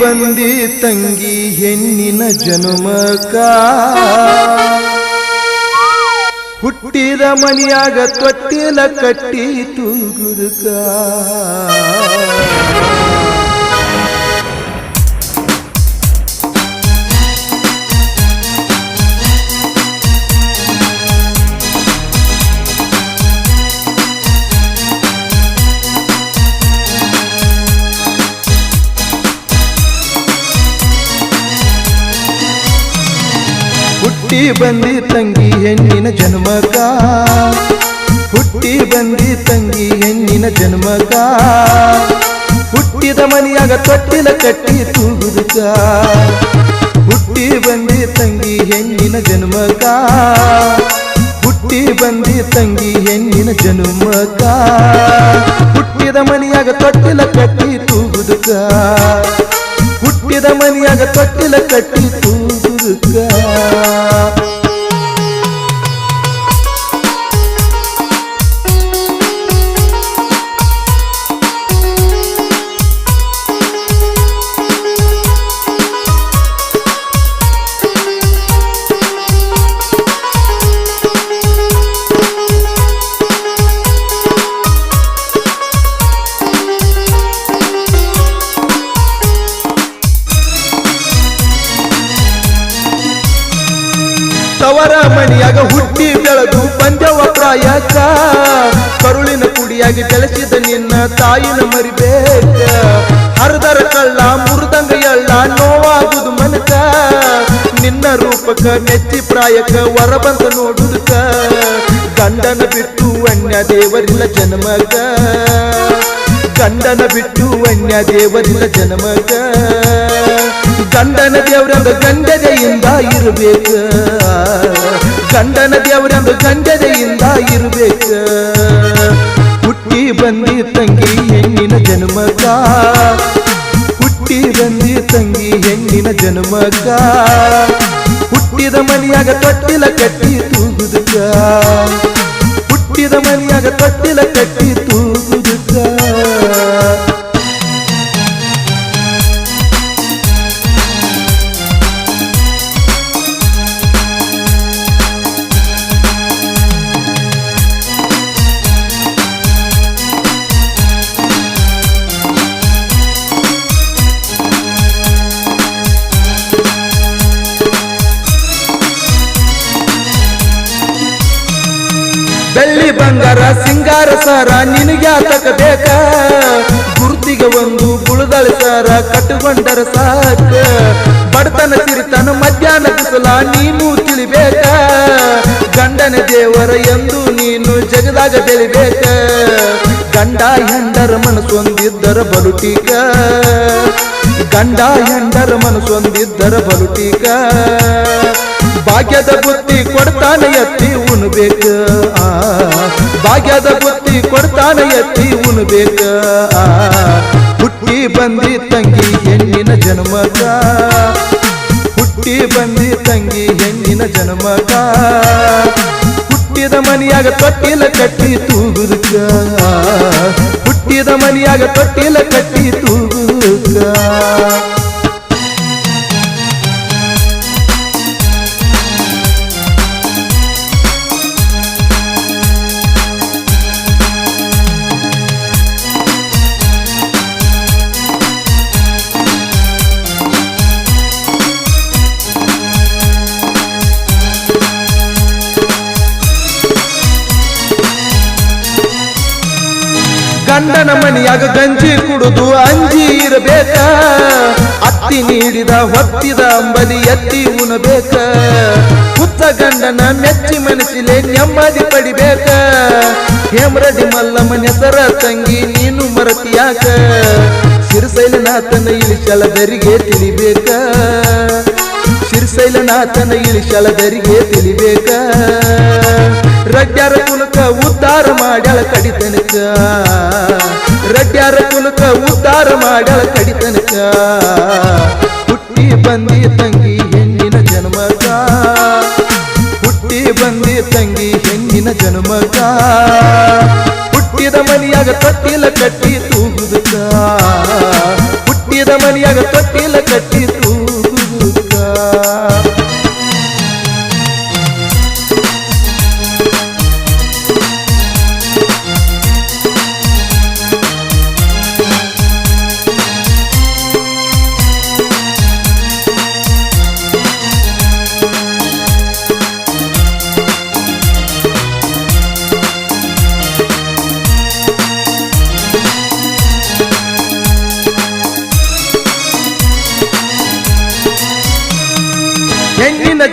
ಬಂದಿ ತಂಗಿ ಹೆಣ್ಣಿನ ಜನುಮಕ. ಹುಟ್ಟಿದ ಮನಿಯಾಗ ತೊಟ್ಟಿಲ ಕಟ್ಟಿ ತೂಗುದಕ. ಹುಟ್ಟಿ ಬಂದಿ ತಂಗಿ ಹೆಣ್ಣಿನ ಜನ್ಮಗ. ಹುಟ್ಟಿ ಬಂದಿ ತಂಗಿ ಹೆಣ್ಣಿನ ಜನ್ಮಗ. ಹುಟ್ಟಿದ ಮನೆಯಾಗ ತೊಟ್ಟಿಲ ಕಟ್ಟಿ ತೂಗುದಕ. ಹುಟ್ಟಿ ಬಂದಿ ತಂಗಿ ಹೆಣ್ಣಿನ ಜನ್ಮಗ. ಹುಟ್ಟಿ ಬಂದಿ ತಂಗಿ ಹೆಣ್ಣಿನ ಜನ್ಮಕ ಹುಟ್ಟಿದ ಮನೆಯಾಗ ತೊಟ್ಟಿಲ ಕಟ್ಟಿ ತೂಗುದಕ. ಹುಟ್ಟಿದ ಮನೆಯಾಗ ತೊಟ್ಟಿಲ ಕಟ್ಟಿ ತೂಗುದಕ. ತವರ ಮಣಿಯಾಗ ಹುಟ್ಟಿ ಬೆಳೆದು ಬಂದೆವ ಪ್ರಾಯಕ ಕರುಳಿನ ಕುಡಿಯಾಗಿ ಬೆಳೆಸಿದ ನಿನ್ನ ತಾಯಿನ ಮರಿಬೇಕ. ಹರಿದರ ಕಳ್ಳ, ಮುರಿದಂಗ ಎಳ್ಳ, ನೋವಾಗುದು ಮನಕ. ನಿನ್ನ ರೂಪಕ ನೆಚ್ಚಿ ಪ್ರಾಯಕ ಹೊರ ಬಂದ ನೋಡುದಕ. ಗಂಡನ ಬಿಟ್ಟು ಅನ್ಯ ದೇವರಿಲ್ಲ ಜನ್ಮಕ. ಗಂಡನ ಬಿಟ್ಟು ಅನ್ಯ ದೇವರಿಲ್ಲ ಜನ್ಮಕ. ಗಂಡನ ದೇವರಂದ ಗಂಡದೆಯಿಂದ ಇರಬೇಕ ಗಂಡನ ದೇವರಂದ ಗಂಡದೆಯಿಂದ ಇರಬೇಕ ಹುಟ್ಟಿ ಬಂದಿ ತಂಗಿ ಹೆಣ್ಣಿನ ಜನ್ಮಕ ಹುಟ್ಟಿ ಬಂದಿ ತಂಗಿ ಹೆಣ್ಣಿನ ಜನ್ಮಕ ಹುಟ್ಟಿದ ಮನಿಯಾಗ ತೊಟ್ಟಿಲ ಕಟ್ಟಿ ತೂಗುದಕ ಹುಟ್ಟಿದ ಮನಿಯಾಗ ತೊಟ್ಟಿಲ ಕಟ್ಟಿ ತೂಗುದಕ ಬೆಳ್ಳಿ ಬಂಗಾರ, ಸಿಂಗಾರ ಸಾರ ನಿನಗ್ಯಾತಕ ಬೇಕ ಗುರುತಿಗೆ ಒಂದು ಗುಳದಳ ಸಾರ ಕಟ್ಟುಕೊಂಡರ ಸಾಕ. ಬಡತನ ಸಿರಿತನ, ಮಧ್ಯಾಹ್ನ ಬಿಸಲ ನೀನು ತಿಳಿಬೇಕ. ಗಂಡನ ದೇವರ ಎಂದು ನೀನು ಜಗದಾಗ ಬೆಳಿಬೇಕ. ಗಂಡ ಎಂದರ ಮನಸ್ಸೊಂದಿದ್ದರ ಬಲುಟೀಕ. ಗಂಡ ಎಂದರ ಮನಸ್ಸೊಂದಿದ್ದರ ಬಲುಟೀಕ. ಭಾಗ್ಯದ ಬುತ್ತಿ ಕೊಡ್ತಾನೆ ಎತ್ತಿ ಉಣ್ಬೇಕ ಭಾಗ್ಯದ ಬುತ್ತಿ ಕೊಡ್ತಾನೆ ಎತ್ತಿ ಉಣ್ಬೇಕ ಹುಟ್ಟಿ ಬಂದಿ ತಂಗಿ ಹೆಣ್ಣಿನ ಜನ್ಮಕ. ಹುಟ್ಟಿ ಬಂದಿ ತಂಗಿ ಹೆಣ್ಣಿನ ಜನ್ಮಕ. ಹುಟ್ಟಿದ ಮನಿಯಾಗ ತೊಟ್ಟಿಲ ಕಟ್ಟಿ ತೂಗುದಕ ಹುಟ್ಟಿದ ಮನಿಯಾಗ ತೊಟ್ಟಿಲ ಕಟ್ಟಿ ತೂಗುದಕ ಗಂಡನ ಮನಿಯಾಗ ಗಂಜಿ ಕುಡುದು ಅಂಜಿ ಇರಬೇಕ. ಅತ್ತಿ ನೀಡಿದ ಹೊತ್ತಿದ ಅಂಬಲಿ ಎತ್ತಿ ಉಣಬೇಕ. ಹುತ್ತ ಗಂಡನ ಮೆಚ್ಚಿ ಮನಸ್ಸಿಲೆ ನೆಮ್ಮದಿ ಪಡಿಬೇಕ. ಹೇಮರಡಿ ಮಲ್ಲಮ್ಮನ ಹೆಸರ ತಂಗಿ ನೀನು ಮರತಿಯಾಕ. ಸಿರಿಸೈಲನಾಥನ ಇಳಿಸಳದರಿಗೆ ತಿಳಿಬೇಕ. ಶಿರ್ಸೈಲನಾಥನ ಇಳಿಸಳದರಿಗೆ ತಿಳಿಬೇಕ. ರಡ್ಯಾರ ಕುಲಕ ಉದ್ಧಾರ ಮಾಡ್ಯಾಳ ಕಡಿತನಕ ರಡ್ಯಾರ ಕುಲಕ ಉದ್ಧಾರ ಮಾಡ್ಯಾಳ ಕಡಿತನಕ ಹುಟ್ಟಿ ಬಂದಿ ತಂಗಿ ಹೆಣ್ಣಿನ ಜನ್ಮಕ ಹುಟ್ಟಿ ಬಂದಿ ತಂಗಿ ಹೆಣ್ಣಿನ ಜನ್ಮಕ ಹುಟ್ಟಿದ ಮನಿಯಾಗ ತೊಟ್ಟಿಲ ಕಟ್ಟಿ ತೂಗುದಕ ಹುಟ್ಟಿದ ಹುಟ್ಟಿದ ಮನಿಯಾಗ ತೊಟ್ಟಿಲ ಕಟ್ಟಿ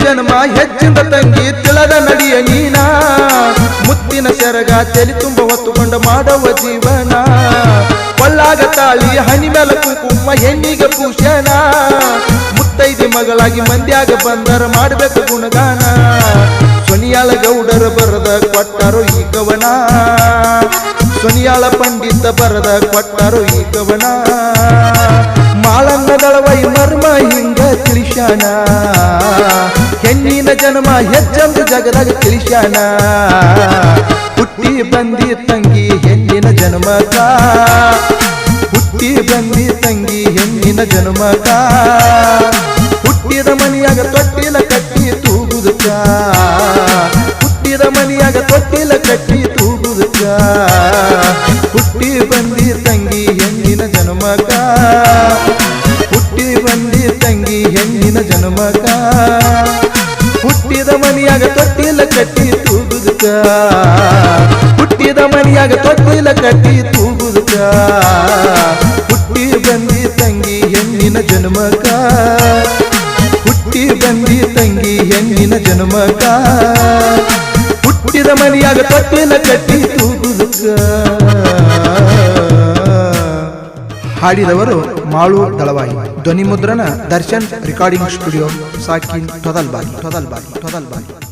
ಜನ್ಮ ಹೆಚ್ಚಿಂದ ತಂಗಿ ತಿಳದ ನಡಿಯ ನೀನ. ಮುತ್ತಿನ ಸೆರಗ ತೆಲಿ ತುಂಬ ಹೊತ್ತುಕೊಂಡ ಮಾಡುವ ಜೀವನ. ಒಳ್ಳಾಗ ತಾಳಿ ಹನಿ ಮೇಲೆ ಕುಂಕುಮ, ಹೆಣ್ಣಿಗೆ ಭೂಷಣ ಮುತ್ತೈದಿ ಮಗಳಾಗಿ ಮಂದ್ಯಾಗ ಬಂದರ ಮಾಡಬೇಕು ಗುಣಗಾನ. ಸೊನಿಯಾಳ ಗೌಡರ ಬರದ ಕೊಟ್ಟರು ಈ ಕವನ. ಸೊನಿಯಾಳ ಪಂಡಿತ ಬರದ ಕೊಟ್ಟರು ಈ ಕವನ. ಮಾಳಂಗದಳವೈ ದಳವೈ ಮರ್ಮ ಹಿಂಗ ತಿಳಿಸ್ಯಾನ. ಹೆಣ್ಣಿನ ಜನ್ಮ ಹೆಚ್ಚಂದು ಜಗದಾಗ ತಿಳಿಸ್ಯಾನ. ಹುಟ್ಟಿ ಬಂದಿ ತಂಗಿ ಹೆಣ್ಣಿನ ಜನ್ಮಕ ಹುಟ್ಟಿ ಬಂದಿ ತಂಗಿ ಹೆಣ್ಣಿನ ಜನ್ಮಕ ಹುಟ್ಟಿದ ಮನಿಯಾಗ ತೊಟ್ಟಿಲ ಕಟ್ಟಿ ತೂಗುದಕ್ಕ. ಹುಟ್ಟಿದ ಮನಿಯಾಗ ತೊಟ್ಟಿಲ ಕಟ್ಟಿ ತೂಗುದಕ್ಕ. ಹುಟ್ಟಿ ಬಂದಿ ತಂಗಿ ಹೆಣ್ಣಿನ ಜನ್ಮಕ ಕಟ್ಟಿ ತೂಗುದಕ. ಹುಟ್ಟಿದ ಮನೆಯಾಗ ತೊಟ್ಟಿಲ ಕಟ್ಟಿ ತೂಗುದಕ. ಹುಟ್ಟಿ ಬಂದಿ ತಂಗಿ ಹೆಣ್ಣಿನ ಜನ್ಮಕ. ಹುಟ್ಟಿ ಬಂದಿ ತಂಗಿ ಹೆಣ್ಣಿನ ಜನ್ಮಕ. ಹುಟ್ಟಿದ ಮನೆಯಾಗ ತೊಟ್ಟಿಲ ಕಟ್ಟಿ ತೂಗುದಕ. ಹಾಡಿದವರು ಮಾಳು ದಳವಾಯಿ. ಧ್ವನಿ ಮುದ್ರಣ ದರ್ಶನ್ ರೆಕಾರ್ಡಿಂಗ್ ಸ್ಟುಡಿಯೋ ಸಾಕಿನ್ ಟೊದಲ್ಬಾಗಿ ಟೊದಲ್ಬಾಗಿ ಟೊದಲ್ಬಾಗಿ